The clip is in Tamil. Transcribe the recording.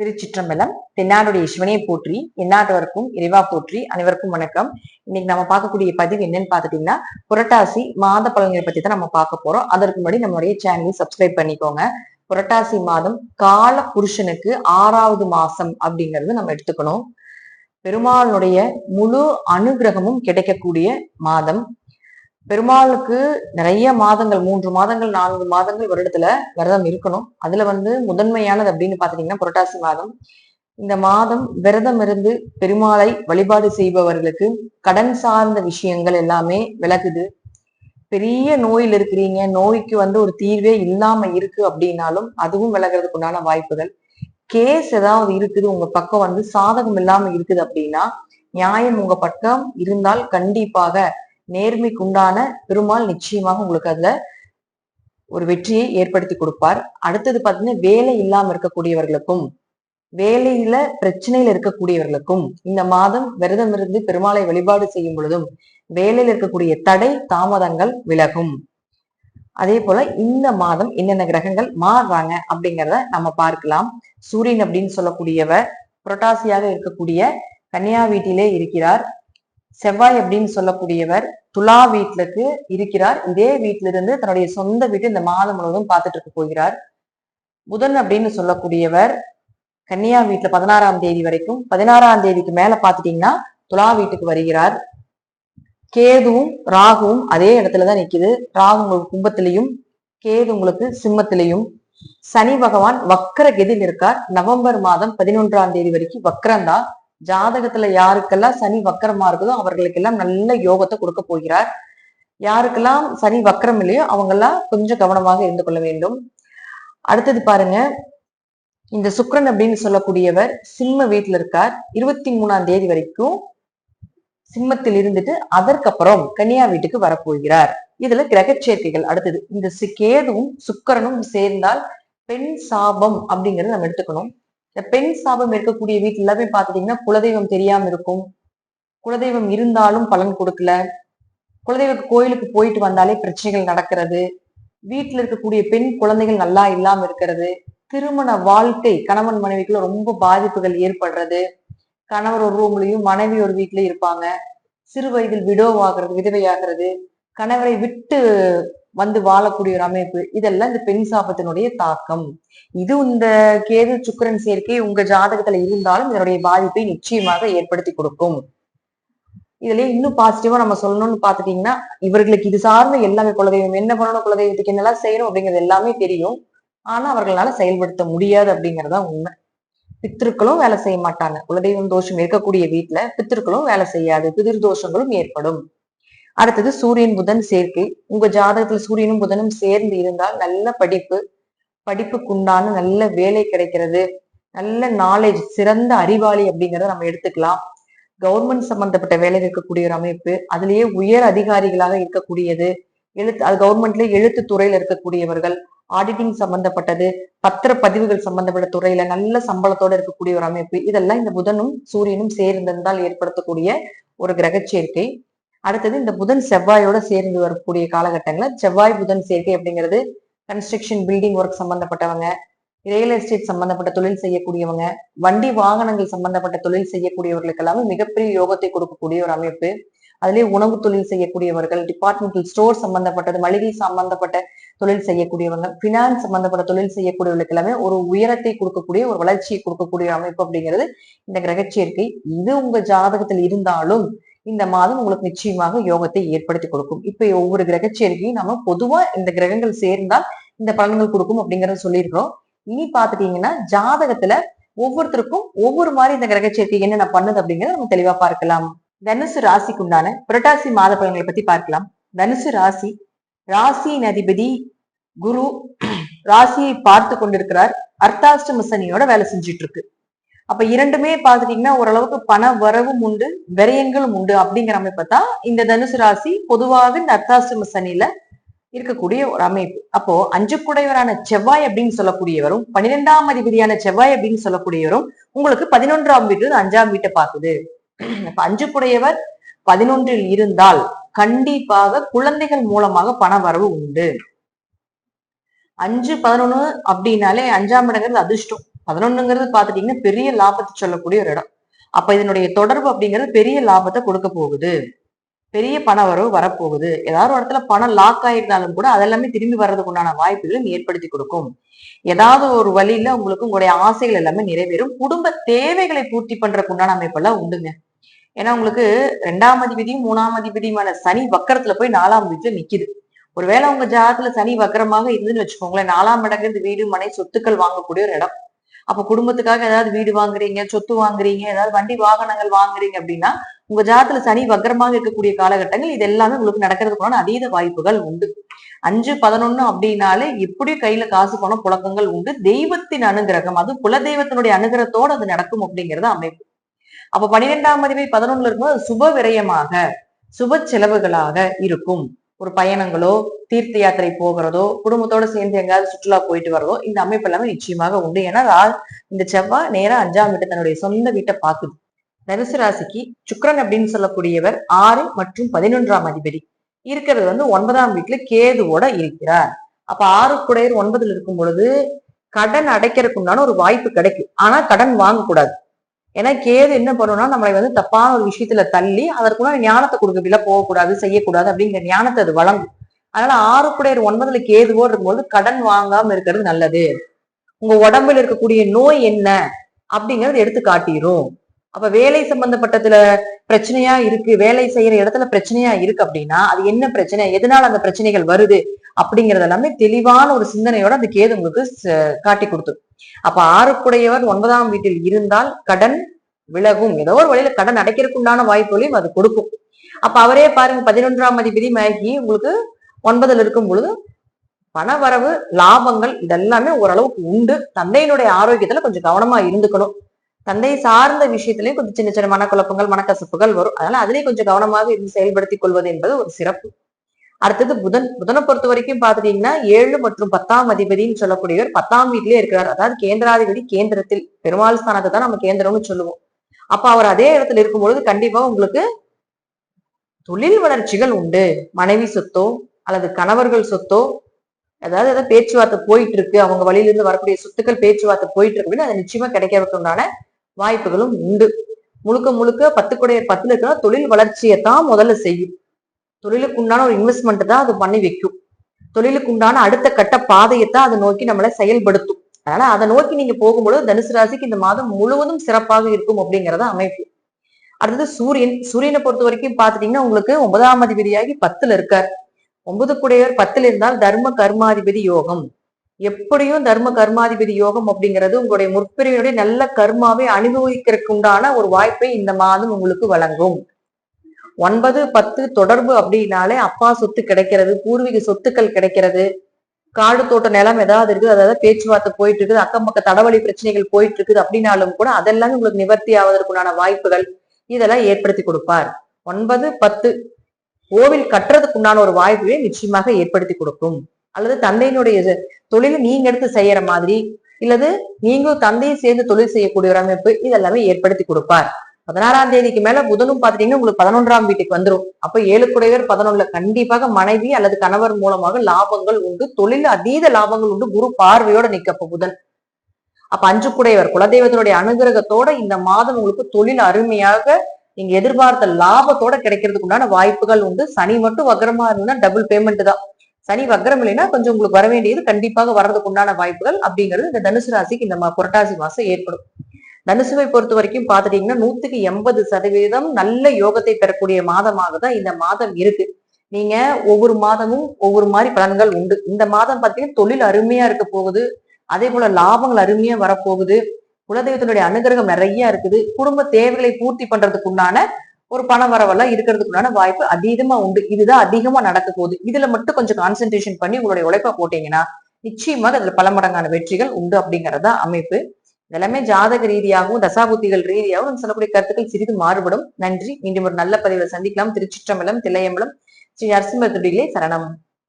திருச்சிற்றம்பலம் தென்னாடுடைய சிவனையை போற்றி எந்நாட்டவருக்கும் இறைவா போற்றி அனைவருக்கும் வணக்கம். இன்னைக்கு நம்ம பார்க்கக்கூடிய பதிவு என்னன்னு பார்த்துட்டீங்கன்னா புரட்டாசி மாத பலன்களை பத்தி தான் நம்ம பார்க்க போறோம். அதற்கு முன்னாடி நம்மளுடைய சேனலை சப்ஸ்கிரைப் பண்ணிக்கோங்க. புரட்டாசி மாதம் கால புருஷனுக்கு ஆறாவது மாசம் அப்படிங்கிறது நம்ம எடுத்துக்கணும். பெருமாளுடைய முழு அனுகிரகமும் கிடைக்கக்கூடிய மாதம் பெருமாளுக்கு நிறைய மாதங்கள் மூன்று மாதங்கள் நான்கு மாதங்கள் வருடத்துல விரதம் இருக்கணும். அதுல வந்து முதன்மையானது அப்படின்னு பாத்தீங்கன்னா புரட்டாசி மாதம். இந்த மாதம் விரதம் இருந்து பெருமாளை வழிபாடு செய்பவர்களுக்கு கடன் சார்ந்த விஷயங்கள் எல்லாமே விலகுது பெரிய நோயில் இருக்கிறீங்க நோய்க்கு வந்து ஒரு தீர்வே இல்லாம இருக்கு அப்படின்னாலும் அதுவும் விலகிறதுக்கு உண்டான வாய்ப்புகள். கேஸ் ஏதாவது இருக்குது உங்க பக்கம் வந்து சாதகம் இல்லாம இருக்குது அப்படின்னா நியாயம் உங்க பக்கம் இருந்தால் கண்டிப்பாக நேர்மைக்கு உண்டான பெருமாள் நிச்சயமாக உங்களுக்கு அதுல ஒரு வெற்றியை ஏற்படுத்தி கொடுப்பார். அடுத்தது பார்த்தீங்கன்னா வேலை இல்லாம இருக்கக்கூடியவர்களுக்கும் வேலையில பிரச்சனையில இருக்கக்கூடியவர்களுக்கும் இந்த மாதம் விரதம் இருந்து பெருமாளை வழிபாடு செய்யும் பொழுதும் வேலையில இருக்கக்கூடிய தடை தாமதங்கள் விலகும். அதே போல இந்த மாதம் என்னென்ன கிரகங்கள் மாறுறாங்க அப்படிங்கிறத நம்ம பார்க்கலாம். சூரியன் அப்படின்னு சொல்லக்கூடியவர் புரட்டாசியாக இருக்கக்கூடிய கன்னியா வீட்டிலே இருக்கிறார். செவ்வாய் அப்படின்னு சொல்லக்கூடியவர் துலா வீட்டுக்கு இருக்கிறார். இதே வீட்டிலிருந்து தன்னுடைய சொந்த வீட்டு இந்த மாதம் முழுவதும் பார்த்துட்டு இருக்க போகிறார். புதன் அப்படின்னு சொல்லக்கூடியவர் கன்னியா வீட்டுல பதினாறாம் தேதி வரைக்கும் பதினாறாம் தேதிக்கு மேல பாத்துட்டீங்கன்னா துலா வீட்டுக்கு வருகிறார். கேதுவும் ராகுவும் அதே இடத்துலதான் நிக்குது. ராகு உங்களுக்கு கும்பத்திலையும் கேது உங்களுக்கு சிம்மத்திலையும். சனி பகவான் வக்கர கெதில் இருக்கார். நவம்பர் மாதம் பதினொன்றாம் தேதி வரைக்கும் வக்கரம்தான். ஜாதகத்துல யாருக்கெல்லாம் சனி வக்கரமா இருக்குதோ அவர்களுக்கெல்லாம் நல்ல யோகத்தை கொடுக்க போகிறார். யாருக்கெல்லாம் சனி வக்கரம் இல்லையோ அவங்கெல்லாம் கொஞ்சம் கவனமாக இருந்து கொள்ள வேண்டும். அடுத்தது பாருங்க. இந்த சுக்கரன் அப்படின்னு சொல்லக்கூடியவர் சிம்ம வீட்டுல இருக்கார். இருபத்தி மூணாம் தேதி வரைக்கும் சிம்மத்தில் இருந்துட்டு அதற்கப்புறம் கன்னியா வீட்டுக்கு வரப்போகிறார். இதுல கிரக சேர்க்கைகள் அடுத்தது இந்த கேதுவும் சுக்கரனும் சேர்ந்தால் பெண் சாபம் அப்படிங்கறத நம்ம எடுத்துக்கணும். இந்த பெண் சாபம் இருக்கக்கூடிய வீட்டுல எல்லாமே பாத்துட்டீங்கன்னா குலதெய்வம் தெரியாம இருக்கும். குலதெய்வம் இருந்தாலும் பலன் கொடுக்கல. குலதெய்வ கோயிலுக்கு போயிட்டு வந்தாலே பிரச்சனைகள் நடக்கிறது. வீட்டுல இருக்கக்கூடிய பெண் குழந்தைகள் நல்லா இல்லாம இருக்கிறது. திருமண வாழ்க்கை கணவன் மனைவிக்குள்ள ரொம்ப பாதிப்புகள் ஏற்படுறது. கணவர் ஒரு ரூம்லயும் மனைவி ஒரு வீட்லயும் இருப்பாங்க. சிறு வயதில் விடோவாகிறது விதவையாகிறது. கணவரை விட்டு வந்து வாழக்கூடிய ஒரு அமைப்பு. இதெல்லாம் இந்த பெண் சாபத்தினுடைய தாக்கம். இது இந்த கேது சுக்கரன் சேர்க்கை உங்க ஜாதகத்துல இருந்தாலும் இதனுடைய பாதிப்பை நிச்சயமாக ஏற்படுத்தி கொடுக்கும். இதுல இன்னும் பாசிட்டிவா நம்ம சொல்லணும்னு பாத்துட்டீங்கன்னா இவர்களுக்கு இது சார்ந்த எல்லாமே குலதெய்வம் என்ன பண்ணணும் குலதெய்வத்துக்கு என்னெல்லாம் செய்யணும் அப்படிங்கிறது எல்லாமே தெரியும். ஆனா அவர்களால செயல்படுத்த முடியாது அப்படிங்கறதா உண்மை. பித்திருக்களும் வேலை செய்ய மாட்டாங்க. குலதெய்வம் தோஷம் இருக்கக்கூடிய வீட்டுல பித்திருக்களும் வேலை செய்யாது. பிதிர் தோஷங்களும் ஏற்படும். அடுத்தது சூரியன் புதன் சேர்க்கை. உங்க ஜாதகத்துல சூரியனும் புதனும் சேர்ந்து இருந்தால் நல்ல படிப்பு படிப்புக்குண்டான நல்ல வேலை கிடைக்கிறது. நல்ல நாலேஜ் சிறந்த அறிவாளி அப்படிங்கிறத நம்ம எடுத்துக்கலாம். கவர்மெண்ட் சம்பந்தப்பட்ட வேலை இருக்கக்கூடிய ஒரு அமைப்பு அதுலயே உயர் அதிகாரிகளாக இருக்கக்கூடியது. எழுத்து அது கவர்மெண்ட்ல எழுத்து துறையில இருக்கக்கூடியவர்கள் ஆடிட்டிங் சம்பந்தப்பட்டது பத்திர பதிவுகள் சம்பந்தப்பட்ட துறையில நல்ல சம்பளத்தோட இருக்கக்கூடிய ஒரு அமைப்பு. இதெல்லாம் இந்த புதனும் சூரியனும் சேர்ந்திருந்தால் ஏற்படுத்தக்கூடிய ஒரு கிரக சேர்க்கை அடுத்தது இந்த புதன் செவ்வாயோட சேர்ந்து வரக்கூடிய காலகட்டங்களில் செவ்வாய் புதன் சேர்க்கை அப்படிங்கிறது கன்ஸ்ட்ரக்ஷன் பில்டிங் ஒர்க் சம்பந்தப்பட்டவங்க ரியல் எஸ்டேட் சம்பந்தப்பட்ட தொழில் செய்யக்கூடியவங்க வண்டி வாகனங்கள் சம்பந்தப்பட்ட தொழில் செய்யக்கூடியவர்களுக்கு எல்லாமே மிகப்பெரிய யோகத்தை கொடுக்கக்கூடிய ஒரு அமைப்பு. அதுலேயே உணவு தொழில் செய்யக்கூடியவர்கள் டிபார்ட்மெண்டல் ஸ்டோர் சம்பந்தப்பட்டது மளிகை சம்பந்தப்பட்ட தொழில் செய்யக்கூடியவங்க பினான்ஸ் சம்பந்தப்பட்ட தொழில் செய்யக்கூடியவர்களுக்கு எல்லாமே ஒரு உயரத்தை கொடுக்கக்கூடிய ஒரு வளர்ச்சியை கொடுக்கக்கூடிய அமைப்பு அப்படிங்கிறது இந்த கிரகச்சேர்க்கை. இது உங்க ஜாதகத்தில் இருந்தாலும் இந்த மாதம் உங்களுக்கு நிச்சயமாக யோகத்தை ஏற்படுத்தி கொடுக்கும். இப்ப ஒவ்வொரு கிரகச்சேர்க்கையும் நம்ம பொதுவா இந்த கிரகங்கள் சேர்ந்தால் இந்த பலன்கள் கொடுக்கும் அப்படிங்கறத சொல்லியிருக்கிறோம். இனி பாத்துட்டீங்கன்னா ஜாதகத்துல ஒவ்வொருத்தருக்கும் ஒவ்வொரு மாதிரி இந்த கிரகச்சேர்க்கை என்னென்ன பண்ணுது அப்படிங்கறத நம்ம தெளிவா பார்க்கலாம். தனுசு ராசிக்கு உண்டான புரட்டாசி மாத பலன்களை பத்தி பார்க்கலாம். தனுசு ராசி ராசியின் அதிபதி குரு ராசியை பார்த்து கொண்டிருக்கிறார். அர்த்தாஷ்டம சனியோட வேலை செஞ்சுட்டு இருக்கு. அப்ப இரண்டுமே பாத்துட்டீங்கன்னா ஓரளவுக்கு பண வரவும் உண்டு விரயங்களும் உண்டு அப்படிங்கிற அமைப்பை தான் இந்த தனுசு ராசி பொதுவாக இந்த அர்த்தாஷ்டம சனியில இருக்கக்கூடிய ஒரு அமைப்பு. அப்போ அஞ்சு குடையவரான செவ்வாய் அப்படின்னு சொல்லக்கூடியவரும் பன்னிரெண்டாம் அதிபதியான செவ்வாய் அப்படின்னு சொல்லக்கூடியவரும் உங்களுக்கு பதினொன்றாம் வீட்டு அஞ்சாம் வீட்டை பார்க்குது. அப்ப அஞ்சு குடையவர் பதினொன்றில் இருந்தால் கண்டிப்பாக குழந்தைகள் மூலமாக பண வரவு உண்டு. அஞ்சு பதினொன்னு அப்படின்னாலே அஞ்சாம் இடங்கிறது அதிர்ஷ்டம். பதினொன்னுங்கிறது பாத்துட்டீங்கன்னா பெரிய லாபத்தை சொல்லக்கூடிய ஒரு இடம். அப்ப இதனுடைய தொடர்பு அப்படிங்கிறது பெரிய லாபத்தை கொடுக்க போகுது. பெரிய பண வரவு வரப்போகுது. ஏதாவது ஒரு இடத்துல பணம் லாக் ஆயிருந்தாலும் கூட அதெல்லாமே திரும்பி வர்றதுக்கு உண்டான வாய்ப்புகளும் ஏற்படுத்தி கொடுக்கும். ஏதாவது ஒரு வழியில உங்களுக்கு உங்களுடைய ஆசைகள் எல்லாமே நிறைவேறும். குடும்ப தேவைகளை பூர்த்தி பண்றதுக்கு உண்டான அமைப்பெல்லாம் உண்டுங்க. ஏன்னா உங்களுக்கு ரெண்டாம் அதிபதியும் மூணாம் அதிபதியுமான சனி வக்கரத்துல போய் நாலாம் வீட்டுல நிக்குது. ஒருவேளை உங்க ஜாதத்துல சனி வக்கரமாக இருந்துன்னு வச்சுக்கோங்களேன். நாலாம் இடங்கிறது வீடு மனை சொத்துக்கள் வாங்கக்கூடிய ஒரு இடம். அப்ப குடும்பத்துக்காக ஏதாவது வீடு வாங்குறீங்க சொத்து வாங்குறீங்க ஏதாவது வண்டி வாகனங்கள் வாங்குறீங்க அப்படின்னா உங்க ஜாதத்துல சனி வக்கரமாக இருக்கக்கூடிய காலகட்டங்கள் இது எல்லாமே உங்களுக்கு நடக்கிறதுக்கான அதீத வாய்ப்புகள் உண்டு. அஞ்சு பதினொன்னு அப்படின்னாலே எப்படியும் கையில காசு போன புழக்கங்கள் உண்டு? தெய்வத்தின் அனுகிரகம். அது குலதெய்வத்தினுடைய அனுகிரகத்தோடு அது நடக்கும் அப்படிங்கறது அமைப்பு. அப்ப பனிரெண்டாம் அறிவை பதினொன்னுல இருக்கும்போது சுப விரயமாக சுப செலவுகளாக இருக்கும். ஒரு பயணங்களோ தீர்த்த யாத்திரை போகிறதோ குடும்பத்தோட சேர்ந்து எங்கேயாவது சுற்றுலா போயிட்டு வரதோ இந்த அமைப்பு எல்லாமே நிச்சயமாக உண்டு. ஏன்னா இந்த செவ்வாய் நேரம் அஞ்சாம் வீட்டை தன்னுடைய சொந்த வீட்டை பார்க்குது. தனுசு ராசிக்கு சுக்கரன் அப்படின்னு சொல்லக்கூடியவர் ஆறு மற்றும் பதினொன்றாம் அதிபதி. இருக்கிறது வந்து ஒன்பதாம் வீட்டுல கேதுவோட இருக்கிறார். அப்ப ஆறு குடையர் ஒன்பதுல இருக்கும் பொழுது கடன் அடைக்கிறதுக்கு உண்டான ஒரு வாய்ப்பு கிடைக்கும். ஆனா கடன் வாங்கக்கூடாது. ஏன்னா கேது என்ன பண்ணணும்னா நம்மளை வந்து தப்பான ஒரு விஷயத்துல தள்ளி அதற்குள்ள ஞானத்தை கொடுக்க வில போகக்கூடாது செய்யக்கூடாது அப்படிங்கிற ஞானத்தை அது வழங்கும். அதனால ஆறு குடையர் ஒன்பதுல கேதுவோ இருக்கும்போது கடன் வாங்காம இருக்கிறது நல்லது. உங்க உடம்புல இருக்கக்கூடிய நோய் என்ன? அப்படிங்கறது எடுத்து காட்டிடும் அப்ப வேலை சம்பந்தப்பட்டதுல பிரச்சனையா இருக்கு வேலை செய்யற இடத்துல பிரச்சனையா இருக்கு அப்படின்னா அது என்ன பிரச்சனை? எதனால அந்த பிரச்சனைகள் வருது? அப்படிங்கறது எல்லாமே தெளிவான ஒரு சிந்தனையோட அந்த கேது உங்களுக்கு காட்டி கொடுத்துரும் அப்ப ஆறுக்குடையவர் ஒன்பதாம் வீட்டில் இருந்தால் கடன் விலகும். ஏதோ ஒரு வழியில கடன் அடைக்கிறதுக்குண்டான வாய்ப்புகளையும் அது கொடுக்கும். அப்ப அவரே பாருங்க பதினொன்றாம் அதிபதி மேகி உங்களுக்கு ஒன்பதுல இருக்கும் பொழுது பண வரவு லாபங்கள் இதெல்லாமே ஓரளவுக்கு உண்டு. தந்தையினுடைய ஆரோக்கியத்துல கொஞ்சம் கவனமா இருந்துக்கணும். தந்தை சார்ந்த விஷயத்திலயும் கொஞ்சம் சின்ன சின்ன மனக்குழப்பங்கள் மனக்கசப்புகள் வரும். அதனால அதுலயும் கொஞ்சம் கவனமாக இருந்து செயல்படுத்திக் கொள்வது என்பது ஒரு சிறப்பு. அடுத்தது புதன் புதனை பொறுத்த வரைக்கும் பாத்துட்டீங்கன்னா ஏழு மற்றும் பத்தாம் அதிபதினு சொல்லக்கூடியவர் பத்தாம் வீட்டிலே இருக்கிறார். அதாவது கேந்திராதிபதி கேந்திரத்தில் பெருமாள் ஸ்தானத்தை தான் நம்ம கேந்திரம்னு சொல்லுவோம். அப்ப அவர் அதே இடத்துல இருக்கும் பொழுது கண்டிப்பா உங்களுக்கு தொழில் வளர்ச்சிகள் உண்டு. மனைவி சொத்தோ அல்லது கணவர்கள் சொத்தோ அதாவது ஏதாவது பேச்சுவார்த்தை போயிட்டு இருக்கு அவங்க வழியிலிருந்து வரக்கூடிய சொத்துக்கள் பேச்சுவார்த்தை போயிட்டு இருக்கு அப்படின்னு அது நிச்சயமா கிடைக்கிறதுக்குண்டான வாய்ப்புகளும் உண்டு. முழுக்க முழுக்க பத்து குடையர் பத்துல இருக்கிற தொழில் வளர்ச்சியை தான் முதல்ல செய்யும். தொழிலுக்கு உண்டான ஒரு இன்வெஸ்ட்மெண்ட் தான் அது பண்ணி வைக்கும். தொழிலுக்கு உண்டான அடுத்த கட்ட பாதையை தான் அதை நோக்கி நம்மளை செயல்படுத்தும். அதனால அதை நோக்கி நீங்க போகும்போது தனுசு ராசிக்கு இந்த மாதம் முழுவதும் சிறப்பாக இருக்கும் அப்படிங்கறத அமைப்பு. அடுத்தது சூரியன். சூரியனை பொறுத்த வரைக்கும் பாத்துட்டீங்கன்னா உங்களுக்கு ஒன்பதாம் அதிபதியாகி பத்துல இருக்கார். ஒன்பது குடையவர் பத்துல இருந்தால் தர்ம கர்மாதிபதி யோகம். எப்படியும் தர்ம கர்மாதிபதி யோகம் அப்படிங்கிறது உங்களுடைய முற்பிரிவினுடைய நல்ல கர்மாவை அனுபவிக்கிறதுக்கு உண்டான ஒரு வாய்ப்பை இந்த மாதம் உங்களுக்கு வழங்கும். ஒன்பது பத்து தொடர்பு அப்படின்னாலே அப்பா சொத்து கிடைக்கிறது பூர்வீக சொத்துக்கள் கிடைக்கிறது. காடு தோட்ட நிலம் ஏதாவது இருக்குது அதாவது பேச்சுவார்த்தை போயிட்டு இருக்குது அக்கம் பக்க தடவழி பிரச்சனைகள் போயிட்டு இருக்குது அப்படின்னாலும் கூட அதெல்லாம் உங்களுக்கு நிவர்த்தி ஆவதற்குண்டான வாய்ப்புகள் இதெல்லாம் ஏற்படுத்தி கொடுப்பார். ஒன்பது பத்து கோவில் கட்டுறதுக்கு உண்டான ஒரு வாய்ப்பையே நிச்சயமாக ஏற்படுத்தி கொடுக்கும். அல்லது தந்தையினுடைய இது- தொழிலை நீங்க எடுத்து செய்யற மாதிரி இல்லது நீங்களும் தந்தையும் சேர்ந்து தொழில் செய்யக்கூடிய ஒரு அமைப்பு இதெல்லாமே ஏற்படுத்தி கொடுப்பார். பதினாறாம் தேதிக்கு மேல புதனும் பாத்துட்டீங்கன்னா உங்களுக்கு பதினொன்றாம் வீட்டுக்கு வந்துரும். அப்ப ஏழு குடையவர் பதினொன்னுல கண்டிப்பாக மனைவி அல்லது கணவர் மூலமாக லாபங்கள் உண்டு. தொழில் அதீத லாபங்கள் உண்டு. குரு பார்வையோட நிக்கப்ப புதன். அப்ப அஞ்சு குடையவர் குலதெய்வத்தினுடைய அனுகிரகத்தோட இந்த மாதம் உங்களுக்கு தொழில் அருமையாக நீங்க எதிர்பார்த்த லாபத்தோட கிடைக்கிறதுக்கு உண்டான வாய்ப்புகள் உண்டு. சனி மட்டும் வக்ரமா இருந்தா டபுள் பேமெண்ட் தான். சனி வக்ரம் இல்லைன்னா கொஞ்சம் உங்களுக்கு வர வேண்டியது கண்டிப்பாக வர்றதுக்கு உண்டான வாய்ப்புகள் அப்படிங்கிறது இந்த தனுசு ராசிக்கு இந்த மா- புரட்டாசி மாசம் ஏற்படும். தனுசுவை பொறுத்த வரைக்கும் பாத்துட்டீங்கன்னா நூத்துக்கு எண்பது சதவீதம் நல்ல யோகத்தை பெறக்கூடிய மாதமாக தான் இந்த மாதம் இருக்கு. நீங்க ஒவ்வொரு மாதமும் ஒவ்வொரு மாதிரி பலன்கள் உண்டு. இந்த மாதம் பாத்தீங்கன்னா தொழில் அருமையா இருக்க போகுது. அதே போல லாபங்கள் அருமையா வரப்போகுது. குலதெய்வத்தினுடைய அனுகிரகம் நிறைய இருக்குது. குடும்ப தேவைகளை பூர்த்தி பண்றதுக்கு உண்டான ஒரு பண வரவெல்லாம் இருக்கிறதுக்கு உண்டான வாய்ப்பு அதீதமா உண்டு. இதுதான் அதிகமா நடக்க போகுது. இதுல மட்டும் கொஞ்சம் கான்சென்ட்ரேஷன் பண்ணி உங்களுடைய உழைப்பை போட்டீங்கன்னா நிச்சயமாக அதுல பல மடங்கான வெற்றிகள் உண்டு அப்படிங்கறதா அமைப்பு. எல்லாமே ஜாதக ரீதியாகவும் தசாபுத்திகள் ரீதியாகவும் சொல்லக்கூடிய கருத்துக்கள் சிறிது மாறுபடும். நன்றி. மீண்டும் ஒரு நல்ல பதிவில் சந்திக்கலாம். திருச்சிற்றம்பலம் தில்லையம்பலம் ஸ்ரீ நரசிம்ம துடிகளே சரணம்.